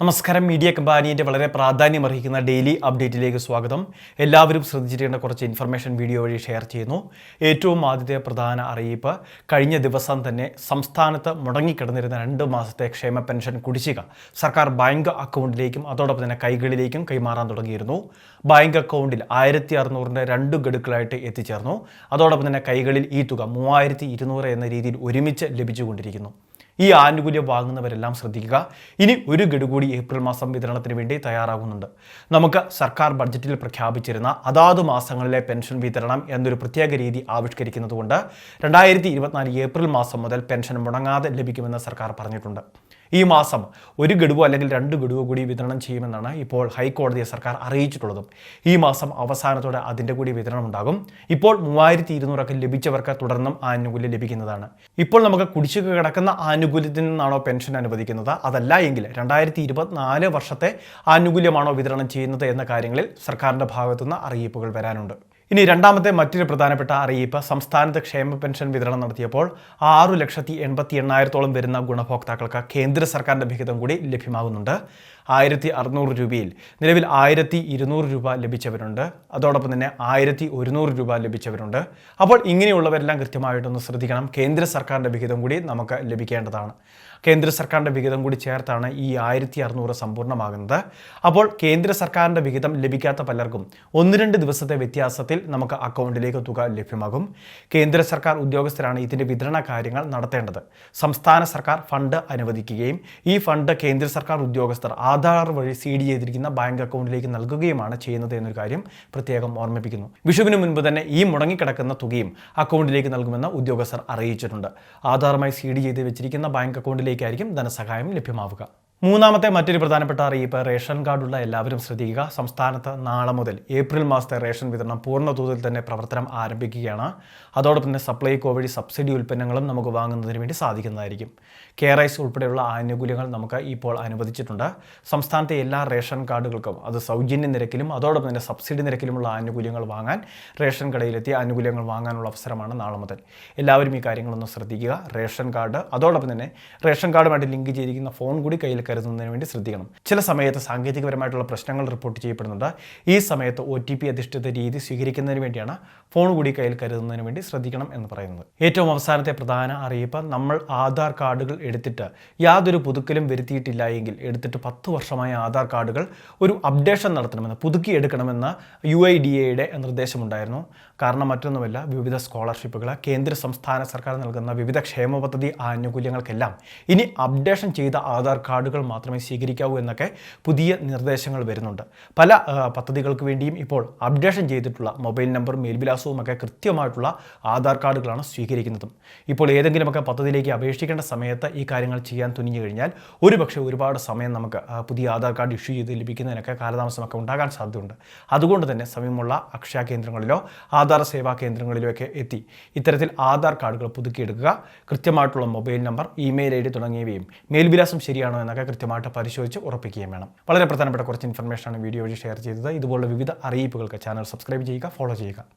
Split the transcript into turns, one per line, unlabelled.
നമസ്കാരം. മീഡിയ കമ്പാനിയുടെ വളരെ പ്രാധാന്യം അർഹിക്കുന്ന ഡെയിലി അപ്ഡേറ്റിലേക്ക് സ്വാഗതം. എല്ലാവരും ശ്രദ്ധിച്ചിരിക്കേണ്ട കുറച്ച് ഇൻഫർമേഷൻ വീഡിയോ വഴി ഷെയർ ചെയ്യുന്നു. ഏറ്റവും ആദ്യത്തെ പ്രധാന അറിയിപ്പ് കഴിഞ്ഞ ദിവസം തന്നെ സംസ്ഥാനത്ത് മുടങ്ങിക്കിടന്നിരുന്ന രണ്ട് മാസത്തെ ക്ഷേമ പെൻഷൻ കുടിശ്ശിക സർക്കാർ ബാങ്ക് അക്കൗണ്ടിലേക്കും അതോടൊപ്പം തന്നെ കൈകളിലേക്കും കൈമാറാൻ തുടങ്ങിയിരുന്നു. ബാങ്ക് അക്കൗണ്ടിൽ ആയിരത്തി അറുന്നൂറിന്റെ രണ്ട് ഗഡുക്കളായിട്ട് എത്തിച്ചേർന്നു. അതോടൊപ്പം തന്നെ കൈകളിൽ ഈ തുക മൂവായിരത്തി ഇരുന്നൂറ് എന്ന രീതിയിൽ ഒരുമിച്ച് ലഭിച്ചുകൊണ്ടിരിക്കുന്നു. ഈ ആനുകൂല്യം വാങ്ങുന്നവരെല്ലാം ശ്രദ്ധിക്കുക. ഇനി ഒരു ഗഡു കൂടി ഏപ്രിൽ മാസം വിതരണത്തിന് വേണ്ടി തയ്യാറാകുന്നുണ്ട്. നമുക്ക് സർക്കാർ ബഡ്ജറ്റിൽ പ്രഖ്യാപിച്ചിരുന്ന അതാത് മാസങ്ങളിലെ പെൻഷൻ വിതരണം എന്നൊരു പ്രത്യേക രീതി ആവിഷ്കരിക്കുന്നതുകൊണ്ട് രണ്ടായിരത്തി ഇരുപത്തിനാല് ഏപ്രിൽ മാസം മുതൽ പെൻഷൻ മുടങ്ങാതെ ലഭിക്കുമെന്ന് സർക്കാർ പറഞ്ഞിട്ടുണ്ട്. ഈ മാസം ഒരു ഗഡുവോ അല്ലെങ്കിൽ രണ്ട് ഗഡുവോ കൂടി വിതരണം ചെയ്യുമെന്നാണ് ഇപ്പോൾ ഹൈക്കോടതിയെ സർക്കാർ അറിയിച്ചിട്ടുള്ളതും. ഈ മാസം അവസാനത്തോടെ അതിന്റെ കൂടി വിതരണം ഉണ്ടാകും. ഇപ്പോൾ മൂവായിരത്തി ഇരുന്നൂറൊക്കെ ലഭിച്ചവർക്ക് തുടർന്നും ആനുകൂല്യം ലഭിക്കുന്നതാണ്. ഇപ്പോൾ നമുക്ക് കുടിശ്ശിക കിടക്കുന്ന ആനുകൂല്യത്തിൽ നിന്നാണോ പെൻഷൻ അനുവദിക്കുന്നത്? അതല്ല എങ്കിൽ രണ്ടായിരത്തി ഇരുപത്തിനാല് വർഷത്തെ ആനുകൂല്യമാണോ വിതരണം ചെയ്യുന്നത് എന്ന കാര്യങ്ങളിൽ സർക്കാരിന്റെ ഭാഗത്തുനിന്ന് അറിയിപ്പുകൾ വരാനുണ്ട്. ഇനി രണ്ടാമത്തെ മറ്റൊരു പ്രധാനപ്പെട്ട അറിയിപ്പ് സംസ്ഥാനത്ത് ക്ഷേമ പെൻഷൻ വിതരണം നടത്തിയപ്പോൾ ആറു ലക്ഷത്തി എൺപത്തി എണ്ണായിരത്തോളം വരുന്ന ഗുണഭോക്താക്കൾക്ക് കേന്ദ്ര സർക്കാരിന്റെ വിഹിതം കൂടി ലഭ്യമാകുന്നുണ്ട്. ആയിരത്തി അറുന്നൂറ് രൂപയിൽ നിലവിൽ ആയിരത്തി ഇരുന്നൂറ് രൂപ ലഭിച്ചവരുണ്ട്. അതോടൊപ്പം തന്നെ ആയിരത്തി ഒരുന്നൂറ് രൂപ ലഭിച്ചവരുണ്ട്. അപ്പോൾ ഇങ്ങനെയുള്ളവരെല്ലാം കൃത്യമായിട്ടൊന്ന് ശ്രദ്ധിക്കണം. കേന്ദ്ര സർക്കാരിന്റെ വിഹിതം കൂടി നമുക്ക് ലഭിക്കേണ്ടതാണ്. കേന്ദ്ര സർക്കാരിന്റെ വിഹിതം കൂടി ചേർത്താണ് ഈ ആയിരത്തി അറുന്നൂറ് സമ്പൂർണമാകുന്നത്. അപ്പോൾ കേന്ദ്ര സർക്കാരിന്റെ വിഹിതം ലഭിക്കാത്ത പലർക്കും ഒന്ന് രണ്ട് ദിവസത്തെ വ്യത്യാസത്തിൽ നമുക്ക് അക്കൗണ്ടിലേക്ക് തുക ലഭ്യമാകും. കേന്ദ്ര സർക്കാർ ഉദ്യോഗസ്ഥരാണ് ഇതിന്റെ വിതരണ കാര്യങ്ങൾ നടത്തേണ്ടത്. സംസ്ഥാന സർക്കാർ ഫണ്ട് അനുവദിക്കുകയും ഈ ഫണ്ട് കേന്ദ്ര സർക്കാർ ഉദ്യോഗസ്ഥർ ആധാർ വഴി സീഡ് ചെയ്തിരിക്കുന്ന ബാങ്ക് അക്കൗണ്ടിലേക്ക് നൽകുകയുമാണ് ചെയ്യുന്നത് എന്നൊരു കാര്യം പ്രത്യേകം ഓർമ്മിപ്പിക്കുന്നു. വിഷുവിന് മുൻപ് തന്നെ ഈ മുടങ്ങിക്കിടക്കുന്ന തുകയും അക്കൗണ്ടിലേക്ക് നൽകുമെന്ന് ഉദ്യോഗസ്ഥർ അറിയിച്ചിട്ടുണ്ട്. ആധാറുമായി സീഡ് ചെയ്ത് വെച്ചിരിക്കുന്ന ബാങ്ക് അക്കൗണ്ടിലേക്കായിരിക്കും ധനസഹായം ലഭ്യമാവുക. മൂന്നാമത്തെ മറ്റൊരു പ്രധാനപ്പെട്ട അറിയിപ്പ് റേഷൻ കാർഡുള്ള എല്ലാവരും ശ്രദ്ധിക്കുക. സംസ്ഥാനത്ത് നാളെ മുതൽ ഏപ്രിൽ മാസത്തെ റേഷൻ വിതരണം പൂർണ തോതിൽ തന്നെ പ്രവർത്തനം ആരംഭിക്കുകയാണ്. അതോടൊപ്പം തന്നെ സപ്ലൈ കോവിഡ് സബ്സിഡി ഉൽപ്പന്നങ്ങളും നമുക്ക് വാങ്ങുന്നതിന് വേണ്ടി സാധിക്കുന്നതായിരിക്കും. കെ ഐസ് ഉൾപ്പെടെയുള്ള ആനുകൂല്യങ്ങൾ നമുക്ക് ഇപ്പോൾ അനുവദിച്ചിട്ടുണ്ട്. സംസ്ഥാനത്തെ എല്ലാ റേഷൻ കാർഡുകൾക്കും അത് സൗജന്യ നിരക്കിലും അതോടൊപ്പം തന്നെ സബ്സിഡി നിരക്കിലുമുള്ള ആനുകൂല്യങ്ങൾ വാങ്ങാൻ റേഷൻ കടയിലെത്തി ആനുകൂല്യങ്ങൾ വാങ്ങാനുള്ള അവസരമാണ് നാളെ മുതൽ. എല്ലാവരും ഈ കാര്യങ്ങളൊന്ന് ശ്രദ്ധിക്കുക. റേഷൻ കാർഡ് അതോടൊപ്പം തന്നെ റേഷൻ കാർഡുമായിട്ട് ലിങ്ക് ചെയ്തിരിക്കുന്ന ഫോൺ കൂടി കയ്യിൽ കരുതുന്നതിന് വേണ്ടി ശ്രദ്ധിക്കണം. ചില സമയത്ത് സാങ്കേതികപരമായിട്ടുള്ള പ്രശ്നങ്ങൾ റിപ്പോർട്ട് ചെയ്യപ്പെടുന്നുണ്ട്. ഈ സമയത്ത് ഒ ടി പി അധിഷ്ഠിത രീതി സ്വീകരിക്കുന്നതിന് വേണ്ടിയാണ് ഫോൺ കൂടി കയ്യിൽ കരുതുന്നതിന് വേണ്ടി ശ്രദ്ധിക്കണം എന്ന് പറയുന്നത്. ഏറ്റവും അവസാനത്തെ പ്രധാന അറിയിപ്പ് നമ്മൾ ആധാർ കാർഡുകൾ എടുത്തിട്ട് യാതൊരു പുതുക്കലും വരുത്തിയിട്ടില്ല എങ്കിൽ എടുത്തിട്ട് പത്ത് വർഷമായ ആധാർ കാർഡുകൾ ഒരു അപ്ഡേഷൻ നടത്തണമെന്ന് പുതുക്കി എടുക്കണമെന്ന് യു ഐ ഡി എയുടെ നിർദ്ദേശമുണ്ടായിരുന്നു. കാരണം മറ്റൊന്നുമല്ല വിവിധ സ്കോളർഷിപ്പുകൾ കേന്ദ്ര സംസ്ഥാന സർക്കാർ നൽകുന്ന വിവിധ ക്ഷേമ പദ്ധതി ആനുകൂല്യങ്ങൾക്കെല്ലാം ഇനി അപ്ഡേഷൻ ചെയ്ത ആധാർ കാർഡുകൾ മാത്രമേ സ്വീകരിക്കാവൂ എന്നൊക്കെ പുതിയ നിർദ്ദേശങ്ങൾ വരുന്നുണ്ട്. പല പദ്ധതികൾക്ക് വേണ്ടിയും ഇപ്പോൾ അപ്ഡേഷൻ ചെയ്തിട്ടുള്ള മൊബൈൽ നമ്പറും മേൽവിലാസവും ഒക്കെ കൃത്യമായിട്ടുള്ള ആധാർ കാർഡുകളാണ് സ്വീകരിക്കുന്നതും. ഇപ്പോൾ ഏതെങ്കിലുമൊക്കെ പദ്ധതിയിലേക്ക് അപേക്ഷിക്കേണ്ട സമയത്ത് ഈ കാര്യങ്ങൾ ചെയ്യാൻ തുനിഞ്ഞു കഴിഞ്ഞാൽ ഒരുപക്ഷെ ഒരുപാട് സമയം നമുക്ക് പുതിയ ആധാർ കാർഡ് ഇഷ്യൂ ചെയ്ത് ലഭിക്കുന്നതിനൊക്കെ കാലതാമസമൊക്കെ ഉണ്ടാകാൻ സാധ്യതയുണ്ട്. അതുകൊണ്ട് തന്നെ സമയമുള്ള അക്ഷയ കേന്ദ്രങ്ങളിലോ ആധാർ സേവാ കേന്ദ്രങ്ങളിലോ ഒക്കെ എത്തി ഇത്തരത്തിൽ ആധാർ കാർഡുകൾ പുതുക്കിയെടുക്കുക കൃത്യമായിട്ടുള്ള mobile number email I D തുടങ്ങിയവയും മേൽവിലാസം ശരിയാണോ എന്നൊക്കെ കൃത്യമായിട്ട് പരിശോധിച്ച് ഉറപ്പിക്കുകയും വേണം. വളരെ പ്രധാനപ്പെട്ട കുറച്ച് ഇൻഫർമേഷനാണ് വീഡിയോ വഴി ഷെയർ ചെയ്തത്. ഇതുപോലുള്ള വിവിധ അറിയിപ്പുകൾക്ക് ചാനൽ സബ്സ്ക്രൈബ് ചെയ്യുക ഫോളോ ചെയ്യുക.